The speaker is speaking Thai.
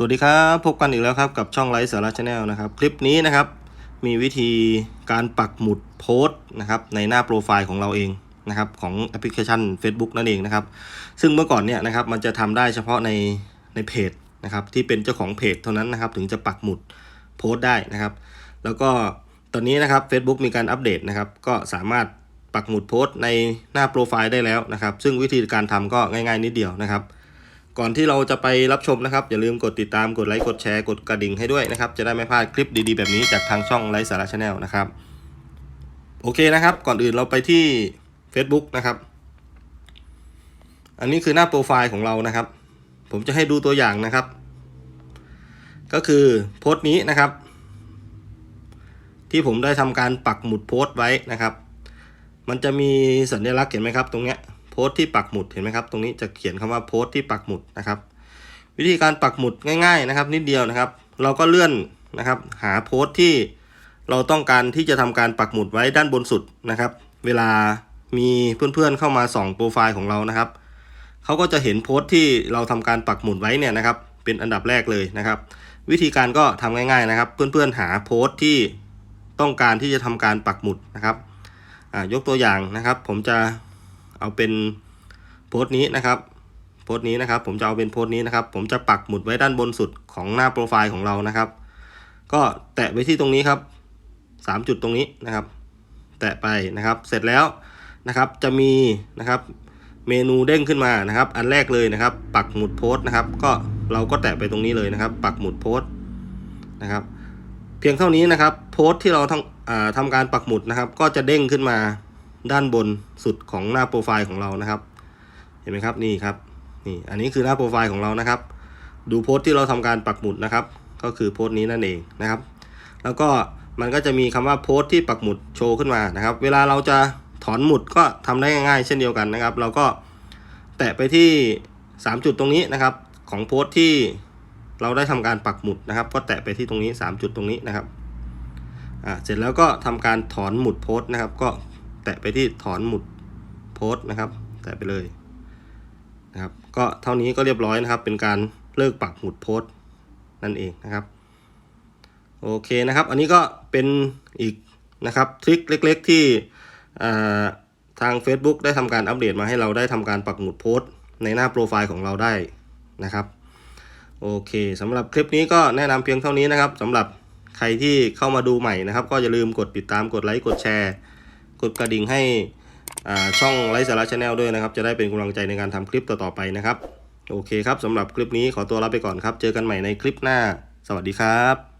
สวัสดีครับพบกันอีกแล้วครับกับช่องไลฟ์สาระชาแนลนะครับ คลิปนี้นะครับ มีวิธีการปักหมุดโพสต์นะครับในหน้าโปรไฟล์ของเราเองนะครับของแอปพลิเคชัน Facebook นั่นเองนะครับ ซึ่งเมื่อก่อนเนี่ยนะครับมันจะทำได้เฉพาะในในเพจนะครับที่เป็นเจ้าของเพจเท่านั้นนะครับ ถึงจะปักหมุดโพสต์ได้นะครับ แล้วก็ตอนนี้นะครับ Facebook มีการอัปเดตนะครับก็สามารถปักหมุดโพสต์ในหน้าโปรไฟล์ได้แล้วนะครับ ซึ่งวิธีการทำก็ง่าย ๆ นิดเดียวนะครับ ก่อนที่เราจะไปรับชมนะครับ อย่าลืมกดติดตามกดไลค์กดแชร์กดกระดิ่งให้ด้วยนะครับ จะได้ไม่พลาดคลิปดีๆ แบบนี้จากทางช่องไลฟ์สาระชาแนลนะครับ โอเคนะครับ ก่อนอื่นเราไปที่ Facebook นะครับ อันนี้คือหน้าโปรไฟล์ของเรานะครับ ผมจะให้ดูตัวอย่างนะครับ ก็คือโพสต์นี้นะครับ ที่ผมได้ทำการปักหมุดโพสต์ไว้นะครับ มันจะมีสัญลักษณ์เห็นไหมครับ ตรงเนี้ย สต์ที่ปักหมุดเห็นไหมครับ ตรงนี้จะเขียนคำว่าโพสต์ที่ปักหมุดนะครับ วิธีการปักหมุดง่ายๆนะครับ นิดเดียวนะครับ เราก็เลื่อนนะครับ หาโพสต์ที่เราต้องการที่จะทำการปักหมุดไว้ด้านบนสุดนะครับ เวลามีเพื่อนๆเข้ามาส่องโปรไฟล์ของเรานะครับเขาก็จะเห็นโพสต์ที่เราทำการปักหมุดไว้เนี่ยนะครับ เป็นอันดับแรกเลยนะครับ วิธีการก็ทำง่าย ๆนะครับ เพื่อนๆหาโพสต์ที่ต้องการที่จะทำการปักหมุดนะครับยกตัวอย่างนะครับ ผมจะ เอาเป็นโพสต์นี้นะครับโพสต์นี้นะครับ ผมจะเอาเป็นโพสต์นี้นะครับ ผมจะปักหมุดไว้ด้านบนสุดของหน้าโปรไฟล์ของเรานะครับ ก็แตะไปที่ตรงนี้ครับสามจุดตรงนี้นะครับ แตะไปนะครับ เสร็จแล้วนะครับจะมีนะครับเมนูเด้งขึ้นมานะครับ อันแรกเลยนะครับ ปักหมุดโพสต์นะครับ ก็เราก็แตะไปตรงนี้เลยนะครับ ปักหมุดโพสต์นะครับ เพียงเท่านี้นะครับ โพสต์ที่เราทำอ่าทำการปักหมุดนะครับ ก็จะเด้งขึ้นมา ด้านบนสุดของหน้าโปรไฟล์ของเรานะครับ เห็นไหมครับนี่ครับนี่อันนี้คือหน้าโปรไฟล์ของเรานะครับ ดูโพสต์ที่เราทำการปักหมุดนะครับ ก็คือโพสต์นี้นั่นเองนะครับ แล้วก็มันก็จะมีคำว่าโพสต์ที่ปักหมุดโชว์ขึ้นมานะครับ เวลาเราจะถอนหมุดก็ทำได้ง่ายๆ เช่นเดียวกันนะครับ เราก็แตะไปที่ 3 จุดตรงนี้นะครับ ของโพสต์ที่เราได้ทำการปักหมุดนะครับ ก็แตะไปที่ตรงนี้ 3 จุดตรงนี้นะครับอ่าเสร็จแล้วก็ทำการถอนหมุดโพสต์นะครับ ก็ ตะไปที่ถอนหมุดโพสต์นะครับ แตะไปเลยนะครับ ก็เท่านี้ก็เรียบร้อยนะครับ เป็นการเลิกปักหมุดโพสต์นั่นเองนะครับ โอเคนะครับ อันนี้ก็เป็นอีกนะครับทริคเล็ก ๆ ที่ทาง Facebook ได้ทำการอัปเดตมาให้เราได้ทำการปักหมุดโพสต์ในหน้าโปรไฟล์ของเราได้นะครับ โอเคสำหรับคลิปนี้ก็แนะนำเพียงเท่านี้นะครับสำหรับใครที่เข้ามาดูใหม่นะครับ ก็อย่าลืมกดติดตามกดไลค์กดแชร์ กดกระดิ่งให้ช่องไลฟ์สาระชาแนลด้วยนะครับ จะได้เป็นกำลังใจในการทำคลิปต่อๆไปนะครับ โอเคครับสำหรับคลิปนี้ขอตัวลาไปก่อนครับ เจอกันใหม่ในคลิปหน้า สวัสดีครับ